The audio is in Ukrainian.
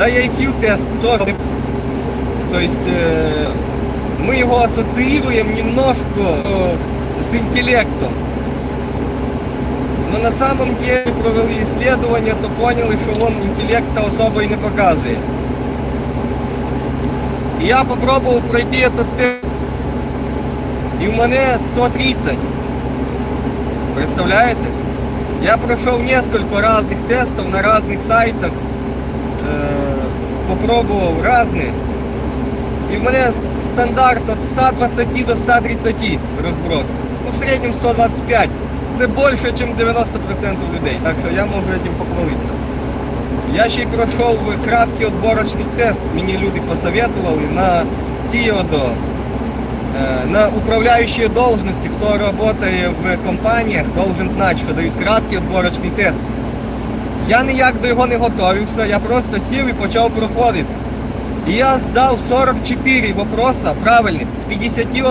Да и IQ-тест тоже. То есть э, мы его ассоциируем немножко э, с интеллектом. Но на самом деле провели исследования, то поняли, що він інтелекту особо і не показує. І я попробував пройти этот тест. І в мене 130. Представляєте? Я пройшов несколько разных тестов на разных сайтах. Попробував різні. І в мене стандарт від 120 до 130 розброс. Ну, в середньому 125. Це більше, ніж 90% людей. Так що я можу цим похвалитися. Я ще й пройшов краткий отборочний тест. Мені люди посоветували на ці ОДО. Е, На управляючі должності, хто працює в компаніях, должен знати, що дають краткий отборочний тест. Я ніяк до його не готувався, я просто сів і почав проходити. І я здав 44 вопроса правильних з 51.